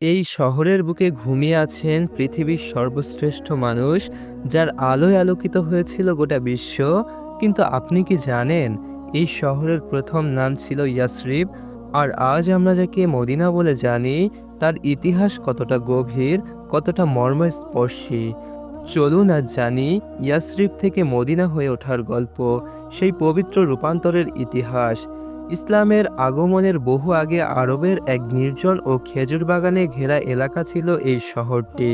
এই শহরের বুকে ঘুমিয়ে আছেন পৃথিবীর সর্বশ্রেষ্ঠ মানুষ, যার আলোয় আলোকিত হয়েছিল গোটা বিশ্ব। কিন্তু আপনি কি জানেন, এই শহরের প্রথম নাম ছিল ইয়াসরিব? আর আজ আমরা যাকে মদিনা বলে জানি, তার ইতিহাস কতটা গভীর, কতটা মর্মস্পর্শী। চলুন আজ জানি ইয়াসরিব থেকে মদিনা হয়ে ওঠার গল্প, সেই পবিত্র রূপান্তরের ইতিহাস। ইসলামের আগমনের বহু আগে আরবের এক নির্জন ও খেজুর বাগানে ঘেরা এলাকা ছিল এই শহরটি।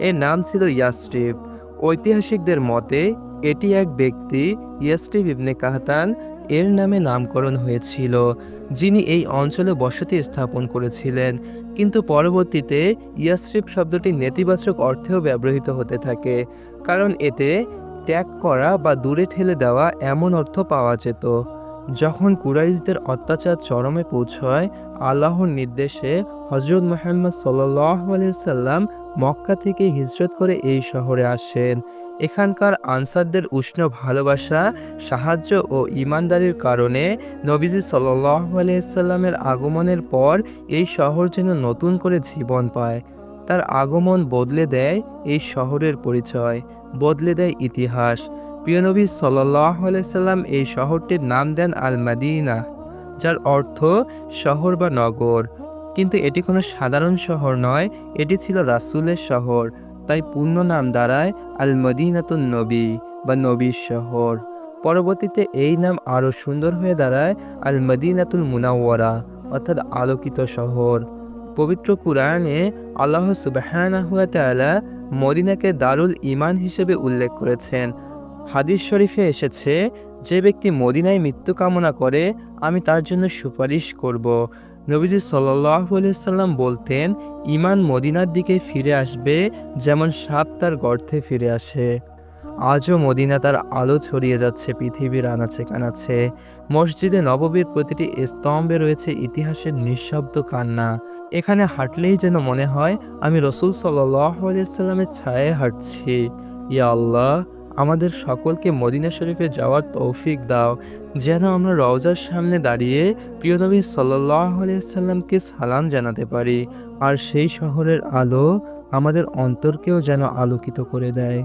এর নাম ছিল ইয়াসরিব। ঐতিহাসিকদের মতে, এটি এক ব্যক্তি, ইয়াসরিব ইবনে কাহতান, এর নামে নামকরণ হয়েছিল, যিনি এই অঞ্চলে বসতি স্থাপন করেছিলেন। কিন্তু পরবর্তীতে ইয়াসরিব শব্দটি নেতিবাচক অর্থেও ব্যবহৃত হতে থাকে, কারণ এতে ত্যাগ করা বা দূরে ঠেলে দেওয়া এমন অর্থ পাওয়া যেত। যখন কুরাইশদের অত্যাচার চরমে পৌঁছয়, আল্লাহর নির্দেশে হজরত মোহাম্মদ সাল্লাম মক্কা থেকে হিজরত করে এই শহরে আসেন। এখানকার আনসারদের উষ্ণ ভালোবাসা, সাহায্য ও ইমানদারির কারণে নবীজি সাল্লাহ সাল্লামের আগমনের পর এই শহর যেন নতুন করে জীবন পায়। তার আগমন বদলে দেয় এই শহরের পরিচয়, বদলে দেয় ইতিহাস। প্রিয়নবী সাল্লাহ সাল্লাম এই শহরটির নাম দেন আল মাদিনা যার অর্থ শহর বা নগর। কিন্তু এটি কোনো সাধারণ শহর নয়, এটি ছিল রাসুলের শহর, তাই পূর্ণ নাম দাঁড়ায় আল মদিনাতুন নবী বা নবীর শহর। পরবর্তীতে এই নাম আরও সুন্দর হয়ে দাঁড়ায় আল মদিনাতুল মুনাওয়ারা, অর্থাৎ আলোকিত শহর। পবিত্র কুরআনে আল্লাহ তাআলা মদিনাকে দারুল ইমান হিসেবে উল্লেখ করেছেন। হাদিস শরীফে এসেছে, যে ব্যক্তি মদিনায় মৃত্যু কামনা করে, আমি তার জন্য সুপারিশ করব। নবীজি সাল্লাম বলতেন ইমান মদিনার দিকে ফিরে আসবে, যেমন সাপ তার গর্তে ফিরে আসে। আজও মদিনা তার আলো ছড়িয়ে যাচ্ছে, পৃথিবীর আনাচে কানাচে। মসজিদে নববীর প্রতিটি স্তম্ভে রয়েছে ইতিহাসের নিঃশব্দ কান্না। এখানে হাঁটলেই যেন মনে হয়, আমি রসুল সাল্লাহ সাল্লামের ছায়ে হাঁটছি। ইয়া আল্লাহ আমাদের সকলকে মদিনা শরীফে যাওয়ার তৌফিক দাও। যেন আমরা রওজার সামনে দাঁড়িয়ে প্রিয়নবী সাল্লামকে সালাম জানাতে পারি। আর সেই শহরের আলো আমাদের অন্তরকেও যেন আলোকিত করে দেয়।